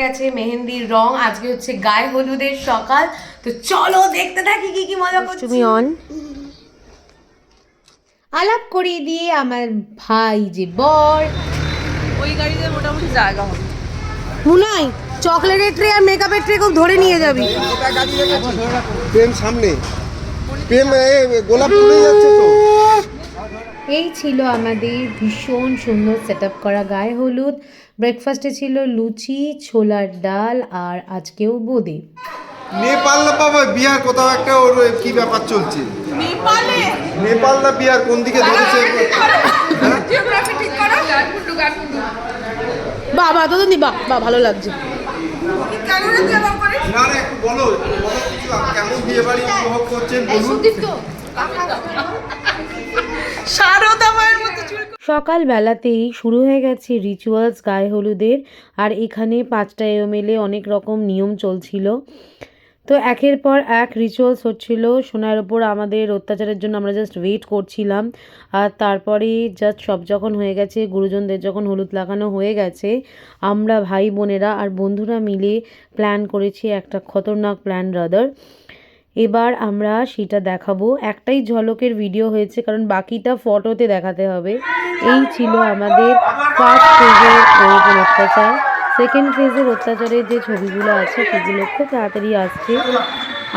গেছে মেহেন্দির রং আজকে হচ্ছে গায়ে হলুদের সকাল। তো চলো দেখতে থাকি কি কি মজা করছি। তুমি অন আলাপ করিয়ে দিয়ে আমার ভাই যে বর। ওই গাড়িতে মোটামুটি জায়গা হবে। মুনাই চকলেটের ট্রে আর মেকআপের ট্রে খুব ধরে নিয়ে যাবি। প্রেম সামনে। প্রেম এ, গোলাপ ফুলে যাচ্ছে তো। এই ছিল আমাদের ভীষণ সুন্দর সেট আপ করা গায়ে হলুদ। ব্রেকফাস্টে ছিল লুচি ছোলার ডাল আর আজকেও বোঁদে। নেপাল না বাবা বিহার কোথাও একটা ওর কি ব্যাপার চলছে? নেপালে? নেপাল না বিহার কোন দিকে ধরেছে বাবা তো নিবা বা ভালো লাগছে। না না একটু বলো কেমন বিয়ে বাড়ি উপভোগ করছেন বলুন। সকালবেলাতেই শুরু হয়ে গেছে রিচুয়ালস গায়ে হলুদের, আর এখানে পাঁচটা এমএলএ অনেক রকম নিয়ম চলছিল। তো একের পর এক রিচুয়ালস হচ্ছিল, সোনার ওপর আমাদের অত্যাচারের জন্য আমরা জাস্ট ওয়েট করছিলাম, আর তারপরে জাস্ট সব যখন হয়ে গেছে, গুরুজনদের যখন হলুদ লাগানো হয়ে গেছে, আমরা ভাই বোনেরা আর বন্ধুরা মিলে প্ল্যান করেছি একটা খতরনাক প্ল্যান রাদার এবার আমরা সেটা দেখাবো। একটাই ঝলকের ভিডিও হয়েছে, কারণ বাকিটা ফটোতে দেখাতে হবে। এই ছিল আমাদের ফার্স্ট ফেজের অত্যাচার। সেকেন্ড ফেজের অত্যাচারের যে ছবিগুলো আছে, সেগুলো খুব তাড়াতাড়ি আসছে।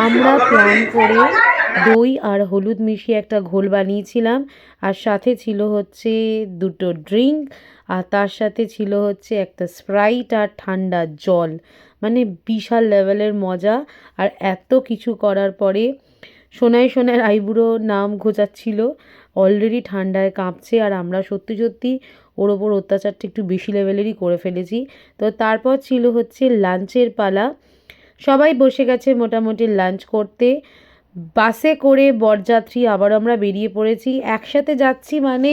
আমরা প্ল্যান করে দই আর হলুদ মিশিয়ে একটা ঘোল বানিয়েছিলাম। আর সাথে ছিল হচ্ছে দুটো ড্রিঙ্ক আর তার সাথে ছিল হচ্ছে একটা স্প্রাইট আর ঠান্ডা জল। মানে বিশাল লেভেলের মজা। আর এত কিছু করার পরে সোনায় সোনার আইবুড়ো নাম ঘোচাচ্ছিল। অলরেডি ঠান্ডায় কাঁপছে আর আমরা সত্যি সত্যি ওর ওপর অত্যাচারটা একটু বেশি লেভেলেরই করে ফেলেছি। তো তারপর ছিল হচ্ছে লাঞ্চের পালা। সবাই বসে গেছে মোটামুটি লাঞ্চ করতে। বাসে করে বরযাত্রী আবার আমরা বেরিয়ে পড়েছি। একসাথে যাচ্ছি মানে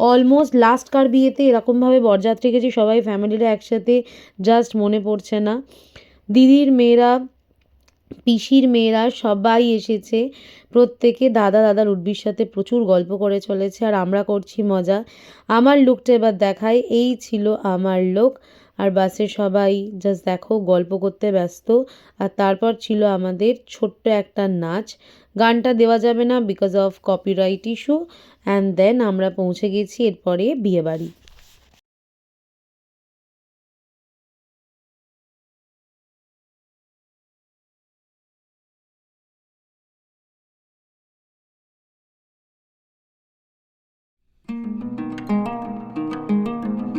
অলমোস্ট লাস্ট কার বিয়েতে এরকমভাবে বরযাত্রী গেছি, সবাই ফ্যামিলিরা একসাথে জাস্ট মনে পড়ছে না। দিদির মেয়েরা, পিসির মেয়েরা সবাই এসেছে। প্রত্যেকে দাদা দাদার উর্বির সাথে প্রচুর গল্প করে চলেছে আর আমরা করছি মজা। আমার লুকটা এবার দেখাই, এই ছিল আমার লোক আর বাসে সবাই জাস্ট দেখো গল্প করতে ব্যস্ত। আর তারপর ছিল আমাদের ছোট্ট একটা নাচ। গানটা দেওয়া যাবে না because of copyright issue and then আমরা পৌঁছে গেছি এরপরে বিয়েবাড়ি।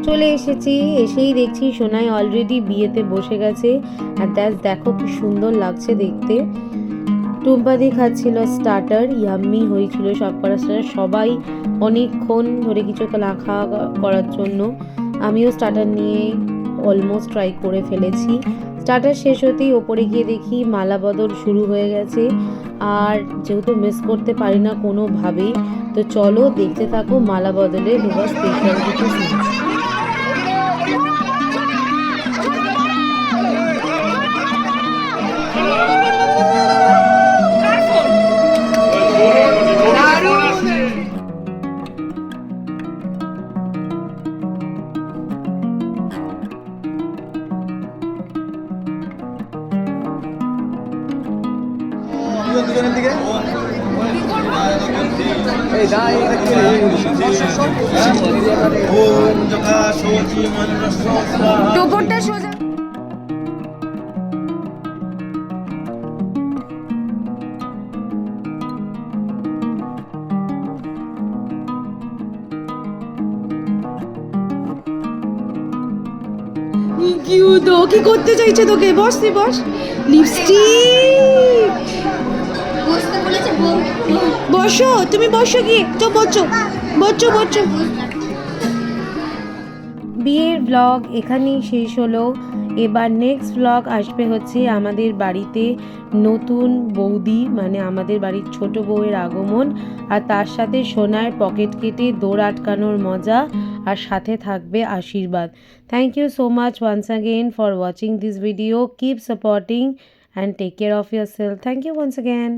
চলে এসেছি, এসেই দেখছি সোনাই অলরেডি বিয়েতে বসে গেছে। আর দ্যাস দেখো কি সুন্দর লাগছে দেখতে। টুম্পাদি খাচ্ছিল স্টার্টার ইয়াম্মি হয়েছিল সব করা। সবাই অনেকক্ষণ ধরে কিছু একটা খাওয়া করার জন্য। আমিও স্টার্টার নিয়ে অলমোস্ট ট্রাই করে ফেলেছি। স্টার্টার শেষ হতেই ওপরে গিয়ে দেখি মালা বদল শুরু হয়ে গেছে। আর যেহেতু মিস করতে পারি না কোনোভাবেই, তো চলো দেখতে থাকো মালা বদলে দেওয়া স্পেশাল কিছু scenes। দুজনের দিকে? টোপরটা সোজা। কিউ তো কি করতে চাইছে তোকে? বস তুই বস। লিপস্টিক। বসো, তুমি বসো কি তো বসো বসো বসো। বিয়ের ব্লগ এখানেই শেষ হলো। এবার নেক্সট ব্লগ আসবে হচ্ছে আমাদের বাড়িতে নতুন বৌদি মানে আমাদের বাড়ির ছোট বউয়ের আগমন। আর তার সাথে সোনার পকেট কেটে দৌড় আটকানোর মজা, আর সাথে থাকবে আশীর্বাদ। Thank you so much once again for watching this video keep supporting and take care of yourself thank you once again